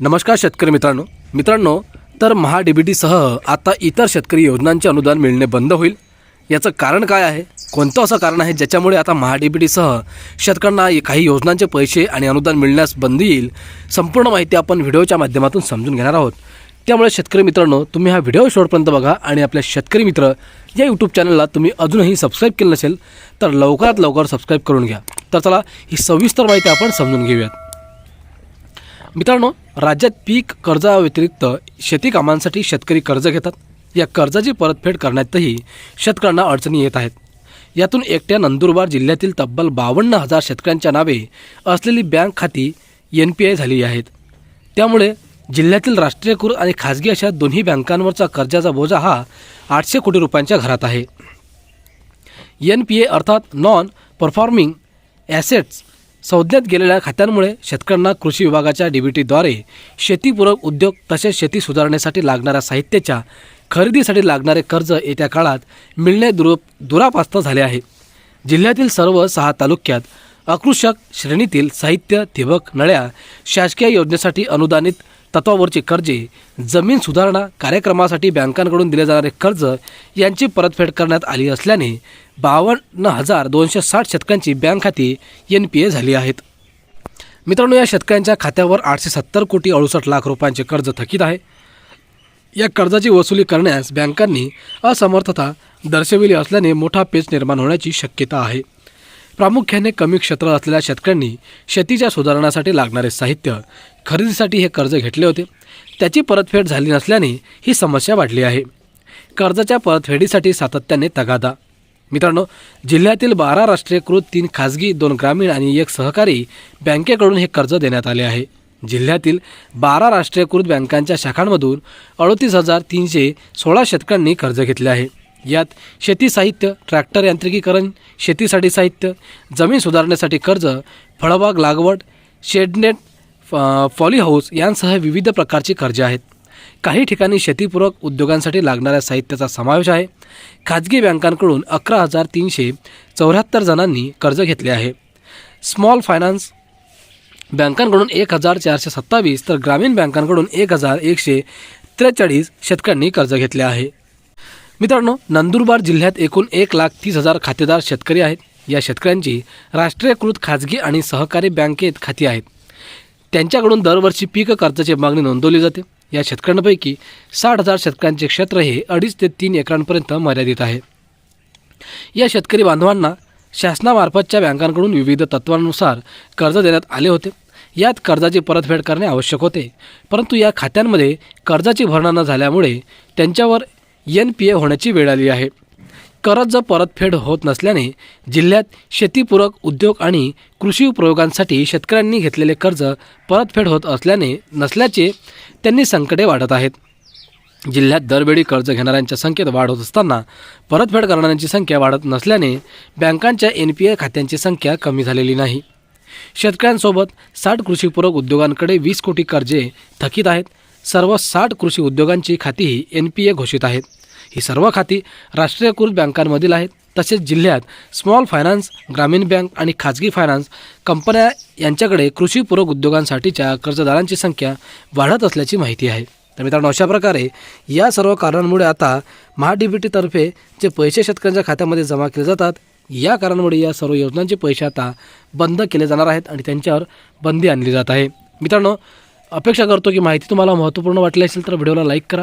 नमस्कार शेतकरी मित्रांनो. मित्रांनो तर महाडीबीटीसह बी टीसह आता इतर शेतकरी योजनांचे अनुदान मिळणे बंद होईल. याचं कारण काय आहे? कोणतं असं कारण आहे? ज्याच्यामुळे आता महाडीबीटीसह बी टीसह शेतकऱ्यांना काही योजनांचे पैसे आणि अनुदान मिळण्यास बंदी येईल संपूर्ण माहिती आपण व्हिडिओच्या माध्यमातून समजून घेणार आहोत. त्यामुळे शेतकरी मित्रांनो तुम्ही हा व्हिडिओ शेवटपर्यंत बघा आणि आपल्या शेतकरी मित्र या यूट्यूब चॅनलला तुम्ही अजूनही सबस्क्राईब केलं नसेल तर लवकरात लवकर सबस्क्राईब करून घ्या. तर चला ही सविस्तर माहिती आपण समजून घेऊयात. मित्रांनो राज्यात पीक कर्जाव्यतिरिक्त शेती कामांसाठी शेतकरी कर्ज घेतात. या कर्जाची परतफेड करण्यातही शेतकऱ्यांना अडचणी येत आहेत. यातून एकट्या नंदुरबार जिल्ह्यातील तब्बल बावन्न हजार शेतकऱ्यांच्या नावे असलेली बँक खाती एन पी आय झाली आहेत. त्यामुळे जिल्ह्यातील राष्ट्रीयकृत आणि खाजगी अशा दोन्ही बँकांवरचा कर्जाचा बोजा हा आठशे कोटी रुपयांच्या घरात आहे. एन पी ए अर्थात नॉन परफॉर्मिंग ॲसेट्स संज्ञात गेलेल्या खात्यांमुळे शेतकऱ्यांना कृषी विभागाच्या डी बी टीद्वारे शेतीपूरक उद्योग तसेच शेती सुधारण्यासाठी लागणाऱ्या साहित्याच्या खरेदीसाठी लागणारे कर्ज येत्या काळात मिळणे दुर दुरापास्त झाले आहे. जिल्ह्यातील सर्व सहा तालुक्यात अकृषक श्रेणीतील साहित्य ठिबक नळ्या शासकीय योजनेसाठी अनुदानित तत्वावरचे कर्जे जमीन सुधारणा कार्यक्रमासाठी बँकांकडून दिले जाणारे कर्ज यांची परतफेड करण्यात आली असल्याने बावन्न हजार दोनशे साठ शेतकऱ्यांची बँक खाती एन पी ए झाली आहेत. मित्रांनो या शेतकऱ्यांच्या खात्यावर आठशे सत्तर कोटी अडुसष्ट लाख रुपयांचे कर्ज थकीत आहे. या कर्जाची वसुली करण्यास बँकांनी असमर्थता दर्शविली असल्याने मोठा पेच निर्माण होण्याची शक्यता आहे. प्रामुख्याने कमी क्षेत्र असलेल्या शेतकऱ्यांनी शेतीच्या सुधारणासाठी लागणारे साहित्य खरेदीसाठी हे कर्ज घेतले होते. त्याची परतफेड झाली नसल्याने ही समस्या वाढली आहे. कर्जाच्या परतफेडीसाठी सातत्याने तगादा. मित्रांनो जिल्ह्यातील बारा राष्ट्रीयकृत तीन खाजगी दोन ग्रामीण आणि एक सहकारी बँकेकडून हे कर्ज देण्यात आले आहे. जिल्ह्यातील बारा राष्ट्रीयकृत बँकांच्या शाखांमधून अडतीस हजार तीनशे सोळा शेतकऱ्यांनी कर्ज घेतले आहे. यात शेती साहित्य ट्रॅक्टर यांत्रिकीकरण शेतीसाठी साहित्य जमीन सुधारण्यासाठी कर्ज फळबाग लागवड शेडनेट फॉली हाऊस यांसह विविध प्रकारची कर्जे आहेत. काही ठिकाणी शेतीपूरक उद्योगांसाठी लागणाऱ्या साहित्याचा समावेश आहे. खाजगी बँकांकडून अकरा हजार तीनशे चौऱ्याहत्तर जणांनी कर्ज घेतले आहे. स्मॉल फायनान्स बँकांकडून एक हजार चारशे सत्तावीस तर ग्रामीण बँकांकडून एक हजार एकशे त्रेचाळीस शेतकऱ्यांनी कर्ज घेतले आहे. मित्रांनो नंदुरबार जिल्ह्यात एकूण एक लाख तीस हजार खातेदार शेतकरी आहेत. या शेतकऱ्यांची राष्ट्रीयकृत खाजगी आणि सहकारी बँकेत खाती आहेत. त्यांच्याकडून दरवर्षी पीक कर्जाची मागणी नोंदवली जाते. या शेतकऱ्यांपैकी साठ हजार शेतकऱ्यांचे क्षेत्र हे अडीच ते तीन एकरांपर्यंत मर्यादित आहे. या शेतकरी बांधवांना शासनामार्फतच्या बँकांकडून विविध तत्वांनुसार कर्ज देण्यात आले होते. यात कर्जाची परतफेड करणे आवश्यक होते. परंतु या खात्यांमध्ये कर्जाची भरणा न झाल्यामुळे त्यांच्यावर एन पी ए होण्याची वेळ आली आहे. कर्ज परतफेड होत नसल्याने जिल्ह्यात शेतीपूरक उद्योग आणि कृषी प्रयोगांसाठी शेतकऱ्यांनी घेतलेले कर्ज परतफेड होत असल्याने नसल्याचे त्यांनी संकटे वाढत आहेत. जिल्ह्यात दरवेळी कर्ज घेणाऱ्यांच्या संख्येत वाढ होत असताना परतफेड करणाऱ्यांची संख्या वाढत नसल्याने बँकांच्या एन पी ए खात्यांची संख्या कमी झालेली नाही. शेतकऱ्यांसोबत साठ कृषीपूरक उद्योगांकडे वीस कोटी कर्जे थकीत आहेत. सर्व साठ कृषी उद्योगांची खातीही एन पी ए घोषित आहेत. ही सर्व खाती राष्ट्रीयकृत बँकांमधील आहेत. तसेच जिल्ह्यात स्मॉल फायनान्स ग्रामीण बँक आणि खाजगी फायनान्स कंपन्या यांच्याकडे कृषीपूरक उद्योगांसाठीच्या कर्जदारांची संख्या वाढत असल्याची माहिती आहे. तर मित्रांनो अशा प्रकारे या सर्व कारणांमुळे आता महा डी बी जे पैसे शेतकऱ्यांच्या खात्यामध्ये जमा केले जातात या कारणामुळे या सर्व योजनांचे पैसे आता बंद केले जाणार आहेत आणि त्यांच्यावर बंदी आणली जात आहे. मित्रांनो अपेक्षा करतो की माहिती तुम्हाला महत्त्वपूर्ण वाटली असेल तर व्हिडिओला लाईक करा.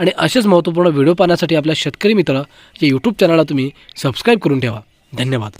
आणि असेच महत्त्वपूर्ण व्हिडिओ पाहण्यासाठी आपल्या शेतकरी मित्र या यूट्यूब चॅनलला तुम्ही सबस्क्राईब करून ठेवा. धन्यवाद.